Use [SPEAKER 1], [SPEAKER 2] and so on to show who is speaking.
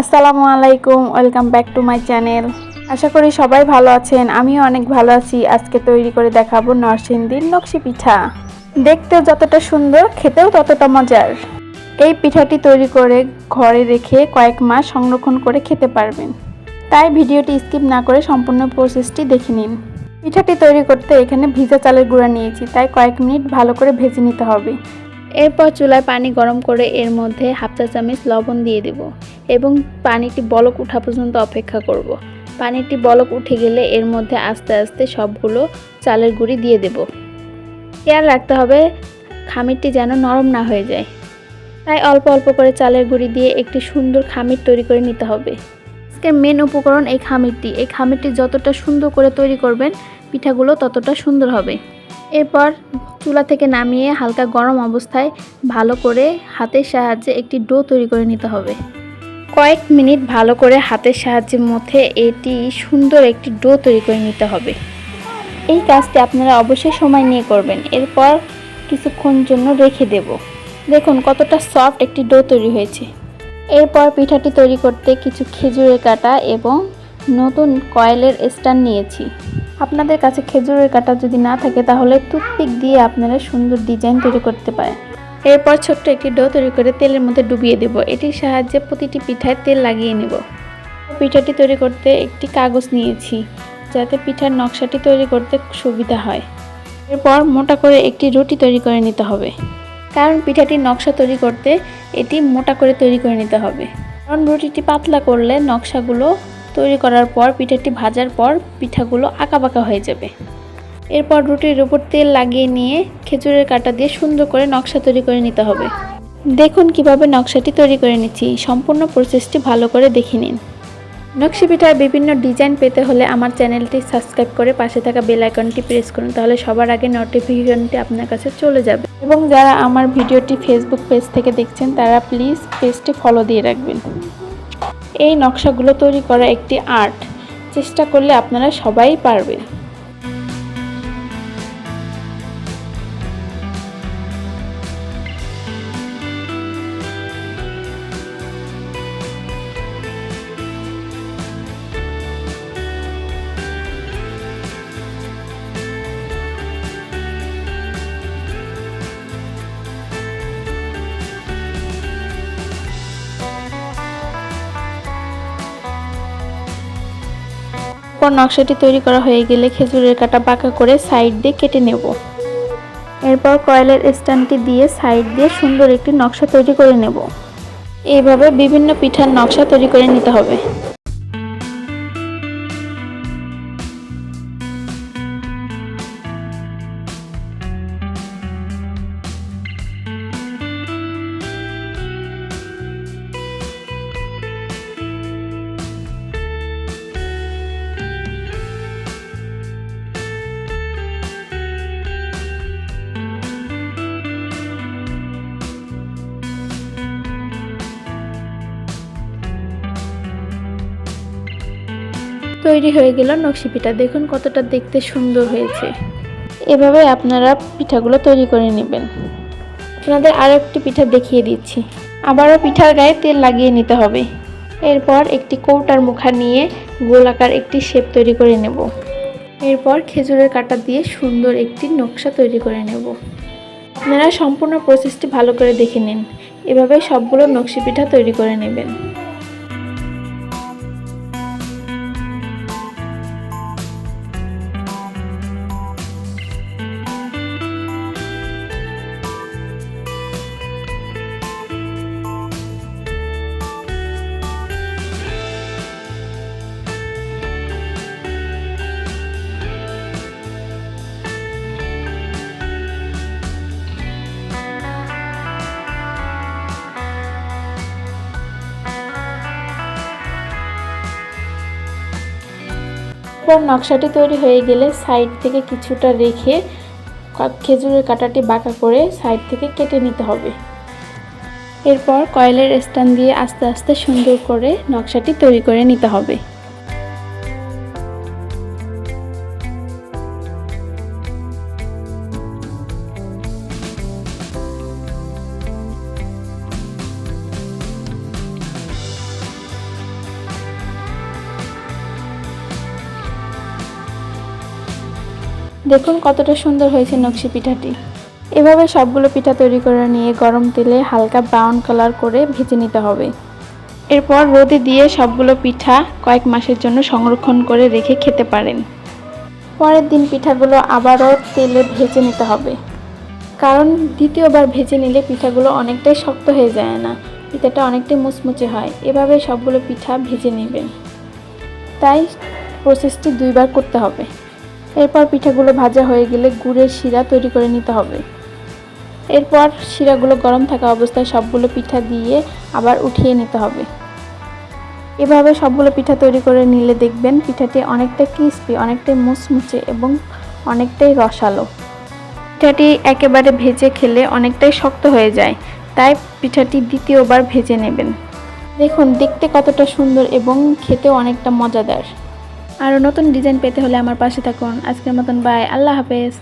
[SPEAKER 1] আসসালামু আলাইকুম, welcome back to my channel. আশা করি সবাই ভালো আছেন, আমিও অনেক ভালো আছি। আজকে তৈরি করে দেখাবো নরসিংদীর নকশি পিঠা। দেখতেও যতটা সুন্দর, খেতেও ততটা মজার। এই পিঠাটি তৈরি করে ঘরে রেখে কয়েক মাস সংরক্ষণ করে খেতে পারবেন। তাই ভিডিওটি স্কিপ না করে সম্পূর্ণ প্রসেসটি দেখে নিন। পিঠাটি তৈরি করতে এখানে ভিজা চালের গুঁড়া নিয়েছি, তাই কয়েক মিনিট ভালো করে ভেজে নিতে হবে। এরপর চুলায় পানি গরম করে এর মধ্যে হাফ চা চামচ লবণ দিয়ে দেব এবং পানিটি বলক ওঠা পর্যন্ত অপেক্ষা করব। পানিটি বলক উঠে গেলে এর মধ্যে আস্তে আস্তে সবগুলো চালের গুঁড়ি দিয়ে দেব। খেয়াল রাখতে হবে খামিরটি যেন নরম না হয়ে যায়। তাই অল্প অল্প করে চালের গুঁড়ি দিয়ে একটি সুন্দর খামির তৈরি করে নিতে হবে। আজকের মেন উপকরণ এই খামিরটি। এই খামিরটি যতটা সুন্দর করে তৈরি করবেন, পিঠাগুলো ততটা সুন্দর হবে। এরপর চুলা থেকে নামিয়ে হালকা গরম অবস্থায় ভালো করে হাতের সাহায্যে একটি ডো তৈরি করে নিতে হবে। কয়েক মিনিট ভালো করে হাতের সাহায্যে মধ্যে এটি সুন্দর একটি ডো তৈরি করে নিতে হবে। এই কাজটি আপনারা অবশ্যই সময় নিয়ে করবেন। এরপর কিছুক্ষণ জন্য রেখে দেব। দেখুন কতটা সফট একটি ডো তৈরি হয়েছে। এরপর পিঠাটি তৈরি করতে কিছু খেজুরের কাটা এবং নতুন কয়েলের স্ট্যান্ড নিয়েছি। আপনাদের কাছে খেজুরের কাটা যদি না থাকে, তাহলে টুথপিক দিয়ে আপনারা সুন্দর ডিজাইন তৈরি করতে পারেন। এরপর ছোট্ট একটি ডো তৈরি করে তেলের মধ্যে ডুবিয়ে দেব। এটির সাহায্যে প্রতিটি পিঠায় তেল লাগিয়ে নেব। পিঠাটি তৈরি করতে একটি কাগজ নিয়েছি, যাতে পিঠার নকশাটি তৈরি করতে সুবিধা হয়। এরপর মোটা করে একটি রুটি তৈরি করে নিতে হবে। কারণ পিঠাটির নকশা তৈরি করতে এটি মোটা করে তৈরি করে নিতে হবে। কারণ রুটিটি পাতলা করলে নকশাগুলো তৈরি করার পর পিঠাটি ভাজার পর পিঠাগুলো আঁকাবাঁকা হয়ে যাবে। এরপর রুটির উপর তেল লাগিয়ে নিয়ে খেজুরের কাটা দিয়ে সুন্দর করে নকশা তৈরি করে নিতে হবে। দেখুন কীভাবে নকশাটি তৈরি করে নিচ্ছি। সম্পূর্ণ প্রসেসটি ভালো করে দেখে নিন। নকশি পিঠার বিভিন্ন ডিজাইন পেতে হলে আমার চ্যানেলটি সাবস্ক্রাইব করে পাশে থাকা বেল আইকনটি প্রেস করুন, তাহলে সবার আগে নোটিফিকেশনটি আপনার কাছে চলে যাবে। এবং যারা আমার ভিডিওটি ফেসবুক পেজ থেকে দেখছেন, তারা প্লিজ পেজটি ফলো দিয়ে রাখবেন। এই নকশাগুলো তৈরি করা একটি আর্ট। চেষ্টা করলে আপনারা সবাই পারবেন। পর নকশাটি তৈরি করা হয়ে গেলে খেজুরের কাটা বাঁকা করে সাইড দিয়ে কেটে নেব। এরপর কয়েলের স্ট্যান্ডটি দিয়ে সাইড দিয়ে সুন্দর একটি নকশা তৈরি করে নেব। এইভাবে বিভিন্ন পিঠার নকশা তৈরি করে নিতে হবে। তৈরি হয়ে গেল নকশি পিঠা। দেখুন কতটা দেখতে সুন্দর হয়েছে। এভাবে আপনারা পিঠাগুলো তৈরি করে নেবেন। আপনাদের আরও একটি পিঠা দেখিয়ে দিচ্ছি। আবারও পিঠার গায়ে তেল লাগিয়ে নিতে হবে। এরপর একটি কৌটার মুখা নিয়ে গোলাকার একটি শেপ তৈরি করে নেব। এরপর খেজুরের কাটা দিয়ে সুন্দর একটি নকশা তৈরি করে নেব। আপনারা সম্পূর্ণ প্রসেসটি ভালো করে দেখে নিন। এভাবে সবগুলো নকশি পিঠা তৈরি করে নেবেন। এরপর নকশাটি তৈরি হয়ে গেলে সাইড থেকে কিছুটা রেখে খেজুরের কাটাটি বাঁকা করে সাইড থেকে কেটে নিতে হবে। এরপর কয়েলের স্ট্যান্ড দিয়ে আস্তে আস্তে সুন্দর করে নকশাটি তৈরি করে নিতে হবে। দেখুন কতটা সুন্দর হয়েছে নকশি পিঠাটি। এভাবে সবগুলো পিঠা তৈরি করে নিয়ে গরম তেলে হালকা ব্রাউন কালার করে ভেজে নিতে হবে। এরপর রোদে দিয়ে সবগুলো পিঠা কয়েক মাসের জন্য সংরক্ষণ করে রেখে খেতে পারেন। পরের দিন পিঠাগুলো আবারও তেলে ভেজে নিতে হবে। কারণ দ্বিতীয়বার ভেজে নিলে পিঠাগুলো অনেকটাই শক্ত হয়ে যায় না, পিঠাটা অনেকটাই মুচমুচে হয়। এভাবে সবগুলো পিঠা ভেজে নেবেন। তাই প্রসেসটি দুইবার করতে হবে। এরপর পিঠাগুলো ভাজা হয়ে গেলে গুড়ের শিরা তৈরি করে নিতে হবে। এরপর শিরাগুলো গরম থাকা অবস্থায় সবগুলো পিঠা দিয়ে আবার উঠিয়ে নিতে হবে। এভাবে সবগুলো পিঠা তৈরি করে নিলে দেখবেন পিঠাটি অনেকটা ক্রিস্পি অনেকটাই মুচমুচে এবং অনেকটাই রসালো। পিঠাটি একেবারে ভেজে খেলে অনেকটাই শক্ত হয়ে যায়, তাই পিঠাটি দ্বিতীয়বার ভেজে নেবেন। দেখুন, দেখতে কতটা সুন্দর এবং খেতেও অনেকটা মজাদার। আরও নতুন ডিজাইন পেতে হলে আমার পাশে থাকুন। আজকের মতন বাই আল্লাহ হাফেজ।